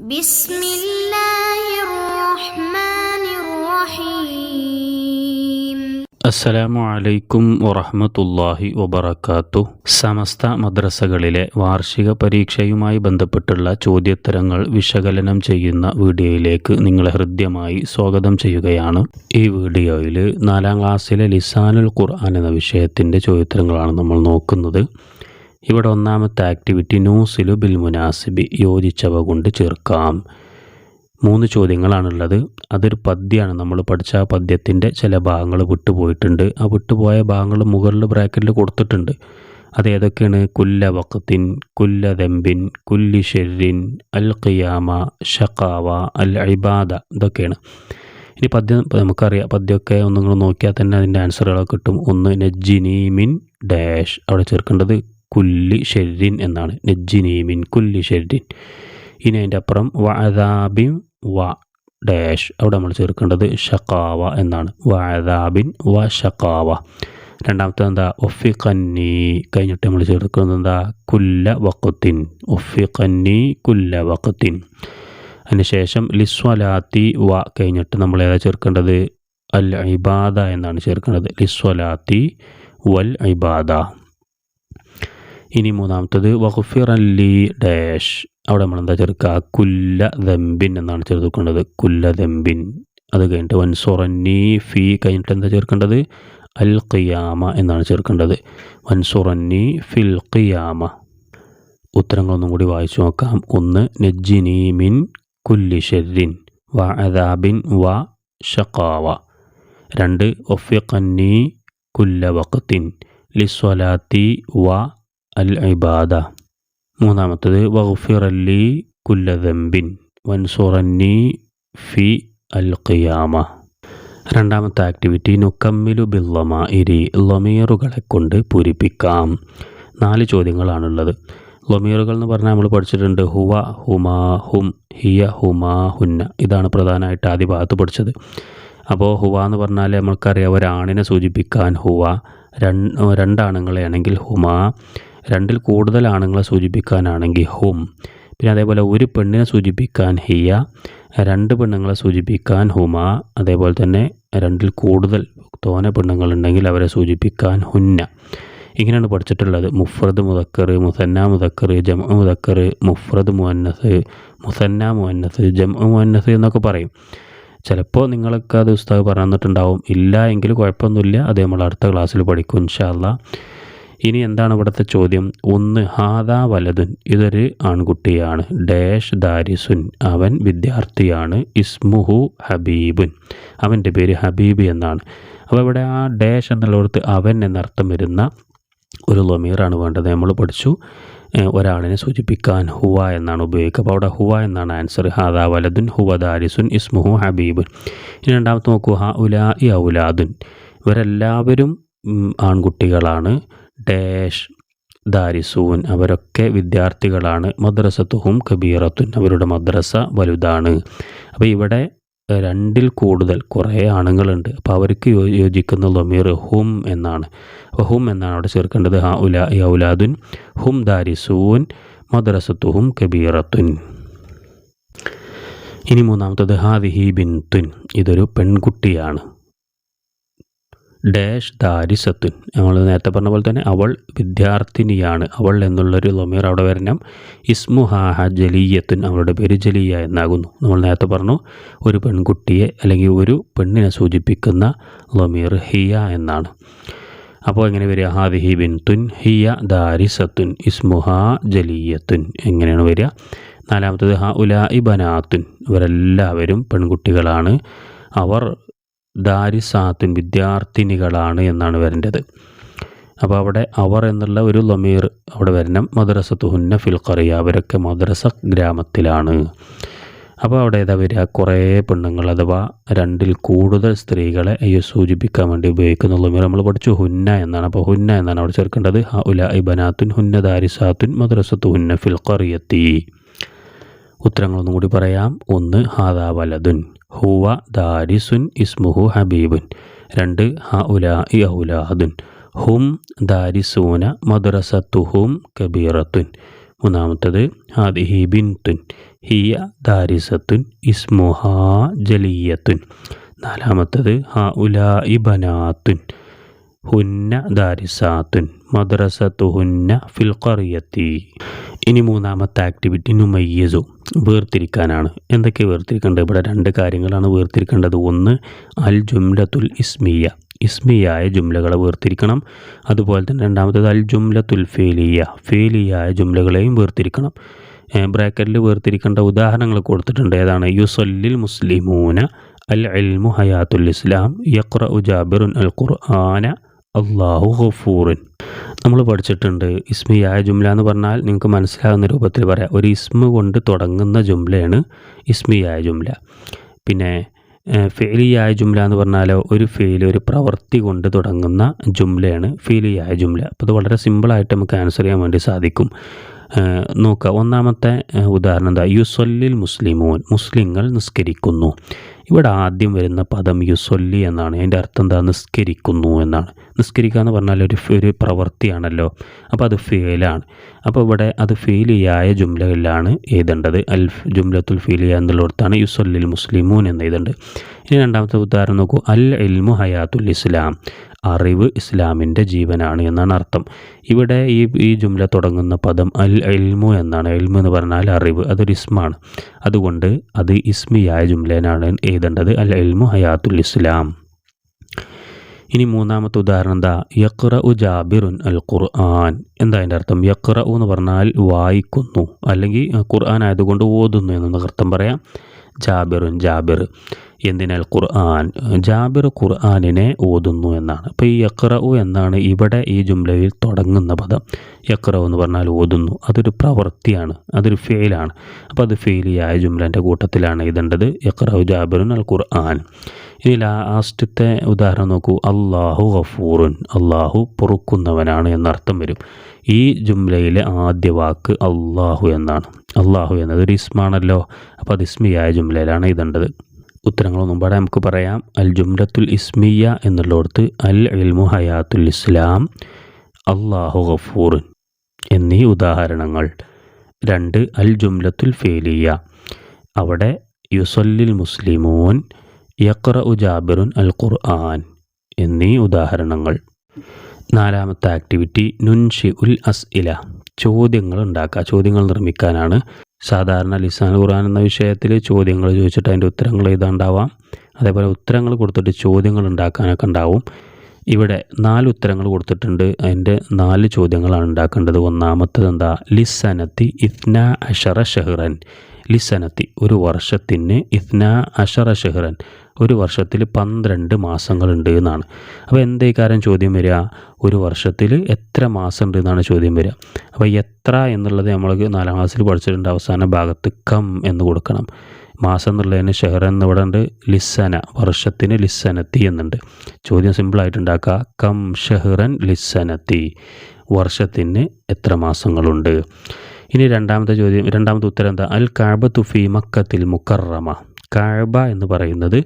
بسم الله الرحمن الرحيم അസ്സലാമു അലൈക്കും വറഹ്മത്തുള്ളാഹി വബറകാത്തു സമസ്ത മദ്രസകളിലെ വാർഷിക പരീക്ഷയുമായി ബന്ധപ്പെട്ടുള്ള ചോദ്യോത്തരങ്ങൾ വിശകലനം ചെയ്യുന്ന വീഡിയോയിലേക്ക് നിങ്ങളെ ഹൃദ്യമായി സ്വാഗതം ചെയ്യുകയാണ് ഈ വീഡിയോയിൽ നാലാം ക്ലാസ്സിലെ ലിസാനുൽ ഖുർആൻ എന്ന വിഷയത്തിൻ്റെ ചോദ്യോത്തരങ്ങളാണ് നമ്മൾ നോക്കുന്നത് ഇവിടെ ഒന്നാമത്തെ ആക്ടിവിറ്റി നൂസിലു ബിൽ മുനാസിബി യോജിച്ചവ കൊണ്ട് ചേർക്കാം. മൂന്ന് ചോദ്യങ്ങളാണുള്ളത്. അതൊരു പദ്യമാണ് നമ്മൾ പഠിച്ച ആ പദ്യത്തിന്റെ ചില ഭാഗങ്ങൾ വിട്ടുപോയിട്ടുണ്ട്. ആ വിട്ടുപോയ ഭാഗങ്ങൾ മുകളിൽ ബ്രാക്കറ്റിൽ കൊടുത്തിട്ടുണ്ട്. അത് ഏതൊക്കെയാണ്? കുല്ല വക്കത്തിൻ കുല്ല ദമ്പിൻ കുല്ലി ഷെരിൻ അൽ ഖിയാമ ഷക്കാവ അൽ ഇബാദ ഇതൊക്കെയാണ്. ഇനി പദ്യം നമുക്കറിയാം. പദ്യമൊക്കെ ഒന്ന് നിങ്ങൾ നോക്കിയാൽ തന്നെ അതിന്റെ ആൻസറുകളൊക്കെ കിട്ടും. ഒന്ന് നജ്ജിനി മിൻ ഡാഷ്. അവിടെ ചേർക്കേണ്ടത് കുല്ലി ഷെരിൻ എന്നാണ്. നജ്ജിനി മിൻ കുല്ലി ഷെരിൻ. ഇനി അതിന്റെ അപ്പുറം വഅദാബിൻ വ ഡാഷ്. അവിടെ നമ്മൾ ചേർക്കേണ്ടത് ഷക്കാവ എന്നാണ്. വഅദാബിൻ വ ഷക്കാവ രണ്ടാമത്തെ എന്താ? ഒഫിഖന്നി കഴിഞ്ഞിട്ട് നമ്മൾ ചേർക്കുന്നത് എന്താ? കുല്ല വക്കത്തിൻ ഒഫിഖന്നി കുല്ല വക്കത്തിൻ അതിനുശേഷം ലിസ്വലാത്തി വ കഴിഞ്ഞിട്ട് നമ്മൾ ഏതാ ചേർക്കേണ്ടത്? അൽ ഇബാദ എന്നാണ് ചേർക്കേണ്ടത്. ലിസ്വലാത്തി വൽ ഇബാദ. ഇനി മൂന്നാമത്തത് വഖുഫിറല്ലി ഡാഷ്. അവിടെ നമ്മൾ എന്താ ചേർക്കുക കുല്ല ദമ്പിൻ എന്നാണ് ചേർത്തുക്കേണ്ടത് കുല്ല ദമ്പിൻ അത് കഴിഞ്ഞിട്ട് വൻസുറന്നി ഫി കഴിഞ്ഞിട്ട് എന്താ ചേർക്കേണ്ടത്? അൽ ഖിയാമ എന്നാണ് ചേർക്കേണ്ടത്. വൻസുറന്നി ഫിൽ ഖിയാമ. ഉത്തരങ്ങളൊന്നും കൂടി വായിച്ചു നോക്കാം. ഒന്ന് നജ്ജിനി മിൻ കുല്ലി ഷെരിൻ വ അദാബിൻ വ ഷക്കാവ രണ്ട് ഒഫിഖന്നി കുല്ല വഖത്തിൻ ലിസ്വലാത്തി വ അൽ ഇബാദ മൂന്നാമത്തത് വഗ്ഫിറല്ലി കുല്ല ദമ്പിൻ വൻസുറന്നി ഫി അൽ ഖിയാമ രണ്ടാമത്തെ ആക്ടിവിറ്റി നുക്കമ്മിലു ബില്ലമ ഇരി ലൊമീറുകളെ കൊണ്ട് പൂരിപ്പിക്കാം. നാല് ചോദ്യങ്ങളാണുള്ളത്. ലൊമീറുകൾ എന്ന് പറഞ്ഞാൽ നമ്മൾ പഠിച്ചിട്ടുണ്ട് ഹുവ ഹുമാ ഹും ഹിയ ഹുമാ ഹുന്ന. ഇതാണ് പ്രധാനമായിട്ട് ആദ്യ ഭാഗത്ത് പഠിച്ചത്. അപ്പോൾ ഹുവ എന്ന് പറഞ്ഞാൽ നമ്മൾക്കറിയാം ഒരാണിനെ സൂചിപ്പിക്കാൻ ഹുവ. രണ്ട് രണ്ടാണുങ്ങളെയാണെങ്കിൽ ഹുമാ രണ്ടിൽ കൂടുതൽ ആണുങ്ങളെ സൂചിപ്പിക്കാനാണെങ്കിൽ ഹും. പിന്നെ അതേപോലെ ഒരു പെണ്ണിനെ സൂചിപ്പിക്കാൻ ഹിയ രണ്ട് പെണ്ണുങ്ങളെ സൂചിപ്പിക്കാൻ ഹുമ അതേപോലെ തന്നെ രണ്ടിൽ കൂടുതൽ തോന പെണ്ണുങ്ങളുണ്ടെങ്കിൽ അവരെ സൂചിപ്പിക്കാൻ ഹുന്ന. ഇങ്ങനെയാണ് പഠിച്ചിട്ടുള്ളത്. മുഫ്രദ് മുതക്കർ മുസന്ന മുതക്കർ ജമ മുതക്കർ മുഫ്രദ് മുഹന്നസ് മുസന്ന മുഹന്നസ് ജമ മുഹന്നസ് എന്നൊക്കെ പറയും. ചിലപ്പോൾ നിങ്ങൾക്ക് അത് ഉസ്താദ് പറഞ്ഞു തന്നിട്ടുണ്ടാവും ഇല്ല എങ്കിൽ കുഴപ്പമൊന്നുമില്ല. അത് നമ്മൾ അടുത്ത ക്ലാസ്സിൽ പഠിക്കും ഇൻഷാല്ല ഇനി എന്താണ് ഇവിടുത്തെ ചോദ്യം? ഒന്ന് ഹാദാ വലതുൻ ഇതൊരു ആൺകുട്ടിയാണ്. ഡാഷ് ദാരിസുൻ അവൻ വിദ്യാർത്ഥിയാണ്. ഇസ്മുഹു ഹബീബുൻ. അവന്റെ പേര് ഹബീബ് എന്നാണ്. അപ്പോൾ ഇവിടെ ആ ഡാഷ് എന്നുള്ളവർക്ക് അവൻ എന്നർത്ഥം വരുന്ന ഒരു ലൊമീറാണ് വേണ്ടത്. നമ്മൾ പഠിച്ചു ഒരാളിനെ സൂചിപ്പിക്കാൻ ഹുവ എന്നാണ് ഉപയോഗിക്കുക. അപ്പോൾ അവിടെ ഹുവ എന്നാണ് ആൻസർ. ഹാദാ വലതുൻ ഹുവ ദാരിസുൻ ഇസ്മുഹു ഹബീബുൻ. ഇനി രണ്ടാമത്തെ നോക്കൂ. ഹ ഉലാ ഇ ഔലാദുൻ. ഇവരെല്ലാവരും ആൺകുട്ടികളാണ്. ഡാഷ് ദാരിസൂൻ. അവരൊക്കെ വിദ്യാർത്ഥികളാണ്. മദ്രസത്തുഹും കബീറത്തുൻ. അവരുടെ മദ്രസ വലുതാണ്. അപ്പോൾ ഇവിടെ രണ്ടിൽ കൂടുതൽ കുറേ ആണുങ്ങളുണ്ട്. അപ്പോൾ അവർക്ക് യോജിക്കുന്ന ലൊമീർ ഹും എന്നാണ്. അപ്പോൾ ഹും എന്നാണ് അവിടെ ചേർക്കേണ്ടത്? ഹ ഉലാ യൗലാദുൻ ഹും ദാരിസൂൻ മദ്രസത്തുഹും കബീറത്തുൻ. ഇനി മൂന്നാമത്തത് ഹാദിഹി ബിൻതുൻ. ഇതൊരു പെൺകുട്ടിയാണ്. ഡാഷ് ദാരിസത്തുൻ നമ്മൾ നേരത്തെ പറഞ്ഞ പോലെ തന്നെ അവൾ വിദ്യാർത്ഥിനിയാണ്. അവൾ എന്നുള്ളൊരു ലൊമീർ അവിടെ വരണം. ഇസ്മു ഹാഹ ജലീയത്തുൻ അവളുടെ പേര് ജലീയ എന്നാകുന്നു. നമ്മൾ നേരത്തെ പറഞ്ഞു ഒരു പെൺകുട്ടിയെ അല്ലെങ്കിൽ ഒരു പെണ്ണിനെ സൂചിപ്പിക്കുന്ന ലൊമീർ ഹിയ എന്നാണ്. അപ്പോൾ എങ്ങനെ വരിക? ഹാദിഹി ബിൻതുൻ ഹിയ ദാരിസത്തുൻ ഇസ്മുഹ ജലീയത്തുൻ. എങ്ങനെയാണ് വരിക? നാലാമത്തത് ഹ ഉലാ ഇബനാത്തുൻ ഇവരെല്ലാവരും പെൺകുട്ടികളാണ്. അവർ ദാരിസാത്തുൻ വിദ്യാർത്ഥിനികളാണ് എന്നാണ് വരേണ്ടത്. അപ്പോൾ അവിടെ അവർ എന്നുള്ള ഒരു ലൊമീർ അവിടെ വരണം. മദ്രസത്തുഹുന്ന ഫിൽ ഖറിയ. അവരൊക്കെ മദ്രസ ഗ്രാമത്തിലാണ്. അപ്പോൾ അവിടെ ഏതാ വരിക? കുറേ പെണ്ണുങ്ങൾ അഥവാ രണ്ടിൽ കൂടുതൽ സ്ത്രീകളെ സൂചിപ്പിക്കാൻ വേണ്ടി ഉപയോഗിക്കുന്ന ലൊമീർ നമ്മൾ പഠിച്ചു. ഹുന്ന എന്നാണ്. അപ്പോൾ ഹുന്ന എന്നാണ് അവിടെ ചേർക്കേണ്ടത്. ഹ ഉല ഇബനാത്തുൻ ഹുന്ന ദാരിസാത്തുൻ മദ്രസത്തുഹുന്ന ഫിൽ ഫിൽക്കറിയത്തി ഉത്തരങ്ങളൊന്നും കൂടി പറയാം. ഒന്ന് ഹാദാ വലതുൻ ഹുവ ദാരിസുൻ ഇസ്മുഹു ഹബീബുൻ. രണ്ട് ഹ ഉലാ ഇ ഔലാദുൻ ഹും ദാരിസൂന മദ്രസത്തുഹും കബീറത്തുൻ. മൂന്നാമത്തത് ഹാദിഹി ബിൻതുൻ. ഹിയ ദാരിസത്തുൻ ഇസ്മുഹാ ജലിയത്തുൻ. നാലാമത്തത് ഹ ഉലാ ഇബനാത്തുൻ ഹുന്ന ദാരിസാത്തുൻ. മദ്രസത്തുഹുന്ന ഫിൽ ഖറിയത്തി ഇനി മൂന്നാമത്തെ ആക്ടിവിറ്റി നുമയ്യസു. വേർതിരിക്കാനാണ്. എന്തൊക്കെ വേർതിരിക്കേണ്ടത്? ഇവിടെ രണ്ട് കാര്യങ്ങളാണ് വേർതിരിക്കേണ്ടത്. ഒന്ന് അൽ ജുംലത്തുൽ ഇസ്മിയ. ഇസ്മിയായ ജുംലകളെ വേർതിരിക്കണം. അതുപോലെ തന്നെ രണ്ടാമത്തേത് അൽ ജുംലത്തുൽ ഫേലിയ. ഫേലിയായ ജുംലകളെയും വേർതിരിക്കണം. ബ്രാക്കറ്റിൽ വേർതിരിക്കേണ്ട ഉദാഹരണങ്ങൾ കൊടുത്തിട്ടുണ്ട്. ഏതാണ്? യുസല്ലിൽ മുസ്ലിമൂന അൽ അൽമു ഹയാത്തുൽ ഇസ്ലാം യഖ്റ ജാബിറുൻ അൽ ഖുർആന അള്ളാഹു ഗഫൂറിൻ. നമ്മൾ പഠിച്ചിട്ടുണ്ട് ഇസ്മിയായ ജുംല എന്ന് പറഞ്ഞാൽ നിങ്ങൾക്ക് മനസ്സിലാകുന്ന രൂപത്തിൽ പറയാം. ഒരു ഇസ്മ കൊണ്ട് തുടങ്ങുന്ന ജുംലയാണ് ഇസ്മിയായ ജുംല. പിന്നെ ഫേലിയായ ജുംല എന്ന് പറഞ്ഞാലോ ഒരു ഫെയിൽ ഒരു പ്രവൃത്തി കൊണ്ട് തുടങ്ങുന്ന ജുംലയാണ് ആയ ജുംല. അപ്പോൾ ഇത് വളരെ സിമ്പിളായിട്ട് നമുക്ക് ആൻസർ ചെയ്യാൻ വേണ്ടി സാധിക്കും. നോക്കുക ഒന്നാമത്തെ ഉദാഹരണം എന്താ? യുസൊല്ലിൽ മുസ്ലിമോൻ മുസ്ലിങ്ങൾ നിസ്കരിക്കുന്നു. ഇവിടെ ആദ്യം വരുന്ന പദം യുസൊല്ലി എന്നാണ്. അതിന്റെ അർത്ഥം എന്താ? നിസ്കരിക്കുന്നു എന്നാണ്. നിസ്കരിക്കുക എന്ന് പറഞ്ഞാൽ ഒരു ഒരു പ്രവൃത്തിയാണല്ലോ അപ്പോൾ അത് ഫെയിലാണ് അപ്പോൾ ഇവിടെ അത് ഫീലിയായ ജുംലകളിലാണ് എഴുതേണ്ടത്. അൽ ജുംലത്തുൽ ഫീലിയ എന്നുള്ളിടത്താണ് യുസൊല്ലിൽ മുസ്ലിമൂൻ എന്ന് എഴുതേണ്ടത്. ഇനി രണ്ടാമത്തെ ഉദാഹരണം നോക്കൂ. അൽ ഇൽമു ഹയാത്തുൽ ഇസ്ലാം. അറിവ് ഇസ്ലാമിന്റെ ജീവനാണ് എന്നാണ് അർത്ഥം. ഇവിടെ ഈ ഈ ജുംല തുടങ്ങുന്ന പദം അൽ എൽമു എന്നാണ്. എൽമു എന്ന് പറഞ്ഞാൽ അറിവ് അതൊരു ഇസ്മാണ്. അതുകൊണ്ട് അത് ഇസ്മിയായ ജുംലേനാണ് എഴുതേണ്ടത്. അൽ എൽമു ഹയാത്തുൽ ഇസ്ലാം. ഇനി മൂന്നാമത്തെ ഉദാഹരണം എന്താ? യക്ര ഉ ജാബിറുൻ അൽ ഖുർആൻ. എന്താ അതിന്റെ അർത്ഥം? യക്ര എന്ന് പറഞ്ഞാൽ വായിക്കുന്നു. അല്ലെങ്കിൽ ഖുർആൻ ആയതുകൊണ്ട് ഓതുന്നു എന്നൊന്ന് അർത്ഥം പറയാം. ജാബിറുൻ ജാബിർ. എന്തിനാൽ ഖുർആൻ ജാബിർ ഖുർആാനിനെ ഓതുന്നു എന്നാണ്. അപ്പോൾ ഈ യക്റഉ എന്നാണ് ഇവിടെ ഈ ജുംലയിൽ തുടങ്ങുന്ന പദം. യക്റഉ എന്ന് പറഞ്ഞാൽ ഓതുന്നു. അതൊരു പ്രവൃത്തിയാണ്. അതൊരു ഫെയിലാണ് അപ്പോൾ അത് ഫെയിലിയായ ജുംലന്റെ കൂട്ടത്തിലാണ് ഇതേണ്ടത് യക്റഉ ജാബിറുൻ അൽ ഖുർആൻ. ഇനി ലാസ്റ്റത്തെ ഉദാഹരണം നോക്കൂ. അള്ളാഹു ഗഫൂറുൻ. അള്ളാഹു പൊറുക്കുന്നവനാണ് എന്നർത്ഥം വരും. ഈ ജുംലയിലെ ആദ്യ വാക്ക് അള്ളാഹു എന്നാണ്. അള്ളാഹു എന്നത് ഒരു ഇസ്മാണല്ലോ. അപ്പോൾ അത് ഇസ്മിയായ ജുംലയിലാണ് എഴുതേണ്ടത് ഉത്തരങ്ങളൊന്നും പാടെ നമുക്ക് പറയാം. അൽ ജുംറത്തുൽ ഇസ്മിയ എന്നുള്ളടത്ത് അൽ ഇൽമു ഹയാത്തുൽ ഇസ്ലാം അള്ളാഹു ഗഫൂർ എന്നീ ഉദാഹരണങ്ങൾ. രണ്ട് അൽ ജുംലത്തുൽ ഫേലിയ. അവിടെ യുസല്ലിൽ മുസ്ലിമൂൻ യക്ര ജാബിറുൻ അൽ ഖുർആൻ എന്നീ ഉദാഹരണങ്ങൾ. നാലാമത്തെ ആക്ടിവിറ്റി നുൻഷി ഉൽ അസ് ഇല ചോദ്യങ്ങൾ ഉണ്ടാക്കുക ചോദ്യങ്ങൾ നിർമ്മിക്കാനാണ് സാധാരണ ലിസാൻ ഖുർആൻ എന്ന വിഷയത്തിൽ ചോദ്യങ്ങൾ ചോദിച്ചിട്ട് അതിന്റെ ഉത്തരങ്ങൾ എഴുതാണ്ടാവാം. അതേപോലെ ഉത്തരങ്ങൾ കൊടുത്തിട്ട് ചോദ്യങ്ങൾ ഉണ്ടാക്കാനൊക്കെ ഉണ്ടാവും. ഇവിടെ നാല് ഉത്തരങ്ങൾ കൊടുത്തിട്ടുണ്ട്. അതിന്റെ നാല് ചോദ്യങ്ങളാണ് ഉണ്ടാക്കേണ്ടത്. ഒന്നാമത്തത് എന്താ? ലിസനത്തി ഇത്ന അഷറ ഷെഹ്റൻ. ലിസനത്തി ഒരു വർഷത്തിന് ഇത്ന അഷറ ഷെഹ്റൻ. ഒരു വർഷത്തിൽ പന്ത്രണ്ട് മാസങ്ങളുണ്ട് എന്നാണ്. അപ്പോൾ എന്തേ കാര്യം ചോദ്യം വരിക? ഒരു വർഷത്തിൽ എത്ര മാസം ഉണ്ട് എന്നാണ് ചോദ്യം വരിക. അപ്പോൾ എത്ര എന്നുള്ളത് നമ്മൾ നാലാം ക്ലാസ്സിൽ പഠിച്ചിട്ടുണ്ട്. അവസാന ഭാഗത്ത് കം എന്ന് കൊടുക്കണം. മാസം എന്നുള്ളതിന് ഷെഹർ എന്നിവിടെ ഉണ്ട്. ലിസന. വർഷത്തിന് ലിസനത്തി എന്നുണ്ട്. ചോദ്യം സിമ്പിളായിട്ട് ഉണ്ടാക്കുക. കം ഷെഹ്റൻ ലിസനത്തി. വർഷത്തിന് എത്ര മാസങ്ങളുണ്ട്? ഇനി രണ്ടാമത്തെ ചോദ്യം രണ്ടാമത്തെ ഉത്തരം എന്താ? അൽ കാബ തുഫി മക്കത്തിൽ മുക്കറമ. കാബ എന്ന് പറയുന്നത്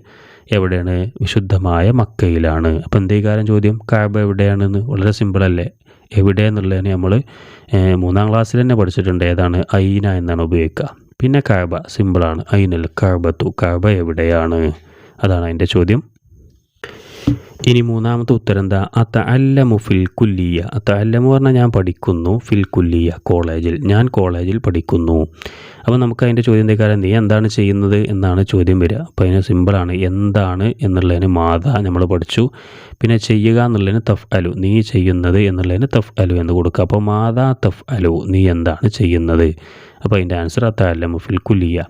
എവിടെയാണ്? വിശുദ്ധമായ മക്കയിലാണ്. അപ്പോൾ എന്തേ കാര്യം ചോദ്യം? കാബ എവിടെയാണെന്ന്? വളരെ സിമ്പിളല്ലേ എവിടെ എന്നുള്ളതിനെ നമ്മൾ മൂന്നാം ക്ലാസ്സിൽ തന്നെ പഠിച്ചിട്ടുണ്ട്. ഏതാണ്? ഐന എന്നാണ് ഉപയോഗിക്കുക. പിന്നെ കാബ സിമ്പിളാണ് ഐനൽ കാബത്തു കാബ എവിടെയാണ്? അതാണ് അതിന്റെ ചോദ്യം. ഇനി മൂന്നാമത്തെ ഉത്തരം എന്താ? അത്ത അല്ലമു ഫിൽ കുല്ലിയ. അത്ത അല്ലമു പറഞ്ഞാൽ ഞാൻ പഠിക്കുന്നു ഫിൽ കുല്ലിയ കോളേജിൽ. ഞാൻ കോളേജിൽ പഠിക്കുന്നു. അപ്പോൾ നമുക്ക് അതിന്റെ ചോദ്യം എന്തൊക്കെ നീ എന്താണ് ചെയ്യുന്നത്? എന്നാണ് ചോദ്യം വരിക. അപ്പോൾ അതിന് സിമ്പിളാണ് എന്താണ്? എന്നുള്ളതിന് മാത നമ്മൾ പഠിച്ചു. പിന്നെ ചെയ്യുക എന്നുള്ളതിന് തഫ് അലു നീ ചെയ്യുന്നത് എന്നുള്ളതിന് തഫ് അലു എന്ന് കൊടുക്കുക. അപ്പോൾ മാതാ തഫ് അലു നീ എന്താണ് ചെയ്യുന്നത്? അപ്പോൾ അതിന്റെ ആൻസർ അത്താല്ല മുഫിൽ കുലിയ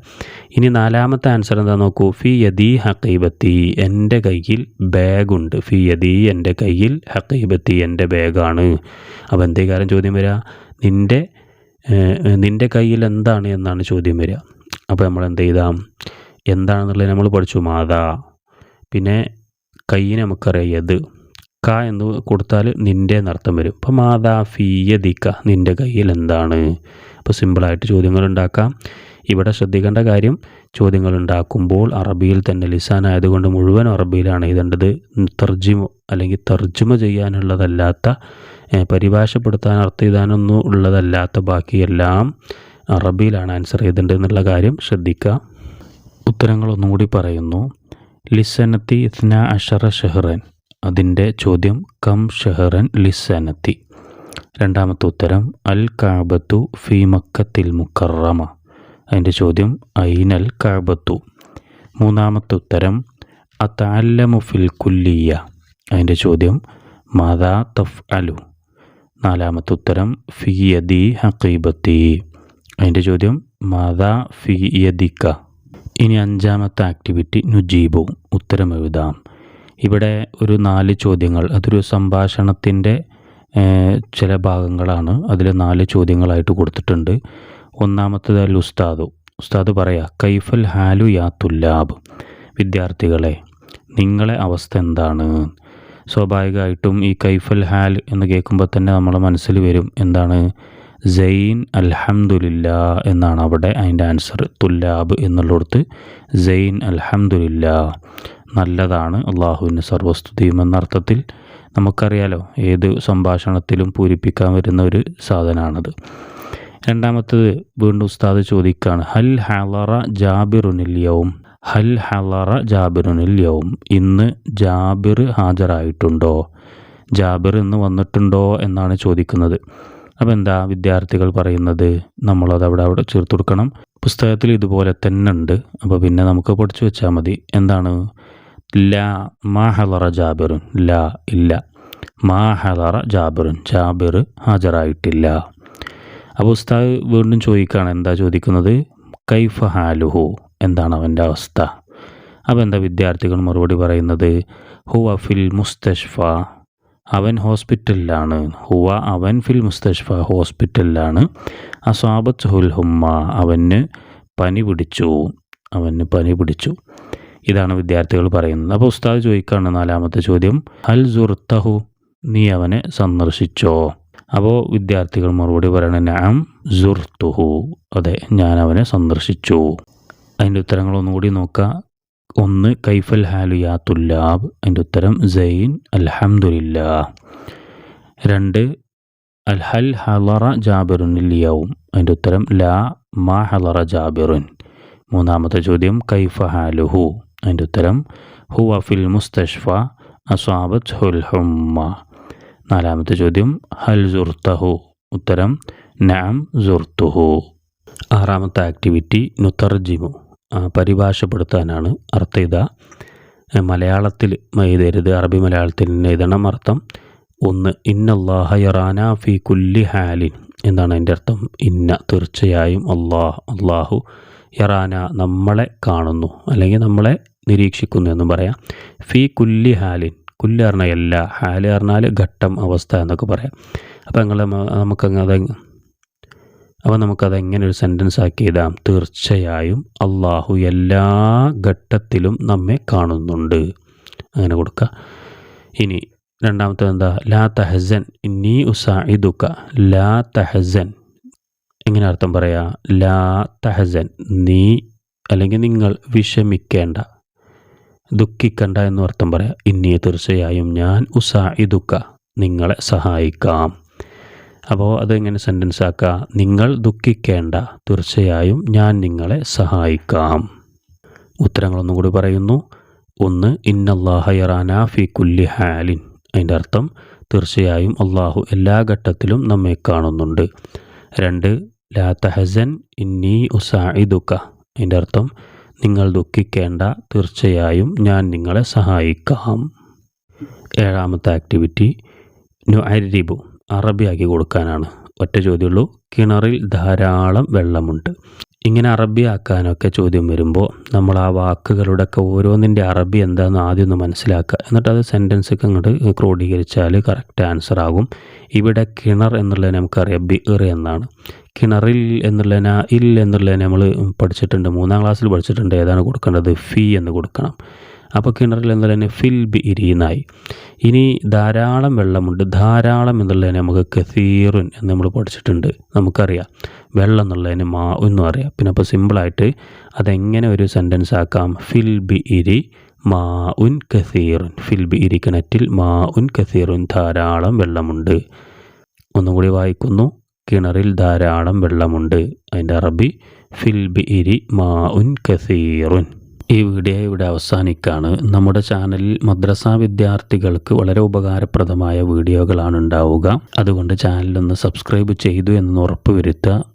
ഇനി നാലാമത്തെ ആൻസർ എന്താ നോക്കൂ? ഫി യദി ഹക്കൈബത്തി എന്റെ കയ്യിൽ ബാഗുണ്ട്. ഫി യദി എന്റെ കയ്യിൽ ഹക്കൈബത്തി എന്റെ ബാഗാണ്. അപ്പോൾ എന്തേ കാര്യം ചോദ്യം വരിക? നിന്റെ നിന്റെ കയ്യിൽ എന്താണ് എന്നാണ് ചോദ്യം വരിക. അപ്പോൾ നമ്മൾ എന്ത് ചെയ്താം? എന്താണെന്നുള്ളത് നമ്മൾ പഠിച്ചു. മാതാ. പിന്നെ കയ്യിന് നമുക്കറിയാം യത്. ക എന്ന് കൊടുത്താൽ നിന്റെ എന്നർത്ഥം വരും. അപ്പോൾ മാതാ ഫീയദിക്ക നിന്റെ കയ്യിൽ എന്താണ്? അപ്പോൾ സിമ്പിളായിട്ട് ചോദ്യങ്ങൾ ഉണ്ടാക്കാം. ഇവിടെ ശ്രദ്ധിക്കേണ്ട കാര്യം ചോദ്യങ്ങൾ ഉണ്ടാക്കുമ്പോൾ അറബിയിൽ തന്നെ ലിസാനായതുകൊണ്ട് മുഴുവൻ അറബിയിലാണ് എഴുതേണ്ടത് തർജിമ അല്ലെങ്കിൽ തർജിമ ചെയ്യാനുള്ളതല്ലാത്ത പരിഭാഷപ്പെടുത്താൻ അർത്ഥം എഴുതാനൊന്നും ഉള്ളതല്ലാത്ത ബാക്കിയെല്ലാം അറബിയിലാണ് ആൻസർ ചെയ്തേണ്ടത് എന്നുള്ള കാര്യം ശ്രദ്ധിക്കുക. ഉത്തരങ്ങൾ ഒന്നുകൂടി പറയുന്നു. ലിസനത്തി ഇത്ന അഷറ ഷെഹ്റൻ. അതിന്റെ ചോദ്യം കം ഷെഹ്റൻ ലിസനത്തി. രണ്ടാമത്തെ ഉത്തരം അൽ കാബത്തു ഫി മക്കത്തിൽ മുക്കറമ. അതിന്റെ ചോദ്യം ഐനൽ കഅബത്തു മൂന്നാമത്തെ ഉത്തരം അത്താലമു ഫിൽ കുല്ലിയ അതിന്റെ ചോദ്യം മാതാ തഫ് അലു നാലാമത്തെ ഉത്തരം ഫി യദി ഹക്കീബത്തി അതിന്റെ ചോദ്യം മാതാ ഫി യദിക്ക ഇനി അഞ്ചാമത്തെ ആക്ടിവിറ്റി നുജീബു. ഉത്തരം എഴുതാം. ഇവിടെ ഒരു നാല് ചോദ്യങ്ങൾ അതൊരു സംഭാഷണത്തിന്റെ ചില ഭാഗങ്ങളാണ്. അതിൽ നാല് ചോദ്യങ്ങളായിട്ട് കൊടുത്തിട്ടുണ്ട്. ഒന്നാമത്തേത് അൽ ഉസ്താദു. ഉസ്താദ് പറയാ കൈഫൽ ഹാലു യാ തുല്ലാബ്. വിദ്യാർത്ഥികളെ നിങ്ങളെ അവസ്ഥ എന്താണ്? സ്വാഭാവികമായിട്ടും ഈ കൈഫൽ ഹാൽ എന്ന് കേൾക്കുമ്പോൾ തന്നെ നമ്മളെ മനസ്സിൽ വരും എന്താണ്? സൈൻ അൽഹംദുലില്ല എന്നാണ് അവിടെ അതിന്റെ ആൻസർ. തുല്ലാബ് എന്നുള്ളിടത്ത് സൈൻ അൽഹംദുലില്ല. നല്ലതാണ് അള്ളാഹുവിന് സർവസ്തുതിയും എന്നർത്ഥത്തിൽ നമുക്കറിയാലോ ഏത് സംഭാഷണത്തിലും പൂരിപ്പിക്കാൻ വരുന്ന ഒരു സാധനമാണത് രണ്ടാമത്തത് വീണ്ടും ഉസ്താദ് ചോദിക്കുകയാണ് ഹൽ ഹലറ ജാബിറുനിൽ യൗം ഹൽ ഹലറ ജാബിറുനിൽ യൗം ഇന്ന് ജാബിർ ഹാജരായിട്ടുണ്ടോ? ജാബിർ ഇന്ന് വന്നിട്ടുണ്ടോ? എന്നാണ് ചോദിക്കുന്നത്. അപ്പോൾ എന്താ വിദ്യാർത്ഥികൾ പറയുന്നത്? നമ്മളത് അവിടെ അവിടെ ചേർത്ത് കൊടുക്കണം. പുസ്തകത്തിൽ ഇതുപോലെ തന്നെ ഉണ്ട്. അപ്പോൾ പിന്നെ നമുക്ക് പഠിച്ചു വെച്ചാൽ മതി. എന്താണ്? ലാ മാ ഹലറ ജാബിറുൻ. ലാ ഇല്ല. മാ ഹലറ ജാബിറുൻ. ജാബിർ ഹാജരായിട്ടില്ല. അപ്പോൾ ഉസ്താദ് വീണ്ടും ചോദിക്കുകയാണ് എന്താ ചോദിക്കുന്നത്? കൈഫ ഹാലുഹു. എന്താണ് അവന്റെ അവസ്ഥ? അപ്പോൾ എന്താ വിദ്യാർത്ഥികൾ മറുപടി പറയുന്നത്? ഹുവ ഫിൽ മുസ്തഷ്ഫ. അവൻ ഹോസ്പിറ്റലിലാണ്. ഹുവ അവൻ ഫിൽ മുസ്തഷ്ഫ ഹോസ്പിറ്റലിലാണ്. അസ്വാബത്ത് ഹുൽ ഹുമ്മ. അവന് പനി പിടിച്ചു. അവന് പനി പിടിച്ചു. ഇതാണ് വിദ്യാർത്ഥികൾ പറയുന്നത്. അപ്പോൾ ഉസ്താദ് ചോദിക്കുകയാണ് നാലാമത്തെ ചോദ്യം. അൽ സുർത്തഹു നീ അവനെ സന്ദർശിച്ചോ? അപ്പോൾ വിദ്യാർത്ഥികൾ മറുപടി പറയണ നാം ജുർത്തുഹു അതെ ഞാൻ അവനെ സന്ദർശിച്ചു. അതിന്റെ ഉത്തരങ്ങൾ ഒന്നുകൂടി നോക്കുക ഒന്ന് കൈഫൽ ഹാലു യാ അതിന്റെ ഉത്തരം സൈൻ അൽഹമുല്ല രണ്ട് അൽ ഹൽ ഹലറ ജാബിറുൻ ലിയവും അതിന്റെ ഉത്തരം ലാ മാ ഹലറ ജാബിറുൻ. മൂന്നാമത്തെ ചോദ്യം കൈഫ ഹാലുഹു. അതിന്റെ ഉത്തരം ഹുവ ഫിൽ മുസ്തഷ്ഫ അസ്വാബത്ത് ഹുൽ ഹുമ്മ. നാലാമത്തെ ചോദ്യം ഹൽ സുർത്തഹു ഉത്തരം നാം സുർത്തുഹു ആറാമത്തെ ആക്ടിവിറ്റി നുത്തർജിമു പരിഭാഷപ്പെടുത്താനാണ് അർത്ഥം ഇതാ മലയാളത്തിൽ എഴുതരുത് അറബി മലയാളത്തിൽ എഴുതണം അർത്ഥം. ഒന്ന് ഇന്നല്ലാഹ യറാന ഫി കുല്ലി ഹാലിൻ. എന്നാണ് അതിന്റെ അർത്ഥം. ഇന്ന തീർച്ചയായും അള്ളാഹ് അള്ളാഹു യറാന നമ്മളെ കാണുന്നു അല്ലെങ്കിൽ നമ്മളെ നിരീക്ഷിക്കുന്നു എന്നും പറയാം. ഫി കുല്ലി ഹാലിൻ. കുല്ല് പറഞ്ഞാൽ എല്ലാ ഹാൽ പറഞ്ഞാൽ ഘട്ടം അവസ്ഥ എന്നൊക്കെ പറയാം. അപ്പോൾ നിങ്ങൾ നമുക്കങ്ങ് അത് അപ്പോൾ നമുക്കത് എങ്ങനെ ഒരു സെന്റൻസ് ആക്കി എഴുതാം തീർച്ചയായും അള്ളാഹു എല്ലാ ഘട്ടത്തിലും നമ്മെ കാണുന്നുണ്ട്. അങ്ങനെ കൊടുക്കുക ഇനി രണ്ടാമത്തെ എന്താ? ലാ തഹസൻ നീ ഉസാഇദുക്ക ലാ തഹസൻ. എങ്ങനെ അർത്ഥം പറയാ? ലാ തഹസൻ. നീ അല്ലെങ്കിൽ നിങ്ങൾ വിഷമിക്കേണ്ട. ദുഃഖിക്കണ്ട എന്ന് അർത്ഥം പറയാം. ഇനി തീർച്ചയായും ഞാൻ ഉസാഇദുക്ക നിങ്ങളെ സഹായിക്കാം. അപ്പോൾ അതെങ്ങനെ സെന്റൻസ് ആക്കുക നിങ്ങൾ ദുഃഖിക്കേണ്ട തീർച്ചയായും ഞാൻ നിങ്ങളെ സഹായിക്കാം. ഉത്തരങ്ങളൊന്നും കൂടി പറയുന്നു. ഒന്ന് ഇന്നല്ലാഹ യറാന ഫി കുല്ലി ഹാലിൻ. അതിന്റെ അർത്ഥം തീർച്ചയായും അള്ളാഹു എല്ലാ ഘട്ടത്തിലും നമ്മെ കാണുന്നുണ്ട്. രണ്ട് ലാ തഹസൻ ഇന്നി ഉസാഇദുക്ക. അതിന്റെ അർത്ഥം നിങ്ങൾ ദുഃഖിക്കേണ്ട തീർച്ചയായും ഞാൻ നിങ്ങളെ സഹായിക്കാം. ഏഴാമത്തെ ആക്ടിവിറ്റി നു അരിബു അറബിയാക്കി കൊടുക്കാനാണ്. ഒറ്റ ചോദ്യമുള്ളൂ കിണറിൽ ധാരാളം വെള്ളമുണ്ട്. ഇങ്ങനെ അറബി ആക്കാനൊക്കെ ചോദ്യം വരുമ്പോൾ നമ്മൾ ആ വാക്കുകളുടെയൊക്കെ ഓരോന്നിന്റെ അറബി എന്താണെന്ന് ആദ്യം ഒന്ന് മനസ്സിലാക്കുക. എന്നിട്ട് അത് സെന്റൻസൊക്കെ അങ്ങോട്ട് ക്രോഡീകരിച്ചാൽ കറക്റ്റ് ആൻസർ ആകും. ഇവിടെ കിണർ എന്നുള്ളത് നമുക്കറിയാം. ഇറ എന്നാണ്. കിണറിൽ എന്നുള്ളതിന് ഇൽ എന്നുള്ളതിന് നമ്മൾ പഠിച്ചിട്ടുണ്ട്. മൂന്നാം ക്ലാസ്സിൽ പഠിച്ചിട്ടുണ്ട്. ഏതാണ് കൊടുക്കേണ്ടത്? ഫീ എന്ന് കൊടുക്കണം. അപ്പോൾ കിണറിൽ എന്നുള്ളതിന് ഫിൽ ബി ഇരിയുന്നായി ഇനി ധാരാളം വെള്ളമുണ്ട്. ധാരാളം എന്നുള്ളതിന് നമുക്ക് കസീറുൻ എന്ന് നമ്മൾ പഠിച്ചിട്ടുണ്ട്. നമുക്കറിയാം. വെള്ളം എന്നുള്ളതിന് മാ എന്നും അറിയാം. പിന്നെ അപ്പോൾ സിമ്പിളായിട്ട് അതെങ്ങനെ ഒരു സെന്റൻസ് ആക്കാം? ഫിൽ ബി ഇരി മാ ഉൻ കസീറുൻ. ഫിൽ ബി ഇരി കിണറ്റിൽ മാ ഉൻ കസീറുൻ ധാരാളം വെള്ളമുണ്ട്. ഒന്നും കൂടി വായിക്കുന്നു. കിണറിൽ ധാരാളം വെള്ളമുണ്ട്. അതിന്റെ അറബി ഫിൽ ബി ഇരി മാ ഉൻ കസീറുൻ. ഈ വീഡിയോ ഇവിടെ അവസാനിക്കുകയാണ് നമ്മുടെ ചാനലിൽ മദ്രസ വിദ്യാർത്ഥികൾക്ക് വളരെ ഉപകാരപ്രദമായ വീഡിയോകളാണ് ഉണ്ടാവുക. അതുകൊണ്ട് ചാനലൊന്ന് സബ്സ്ക്രൈബ് ചെയ്തു എന്ന് ഉറപ്പുവരുത്തുക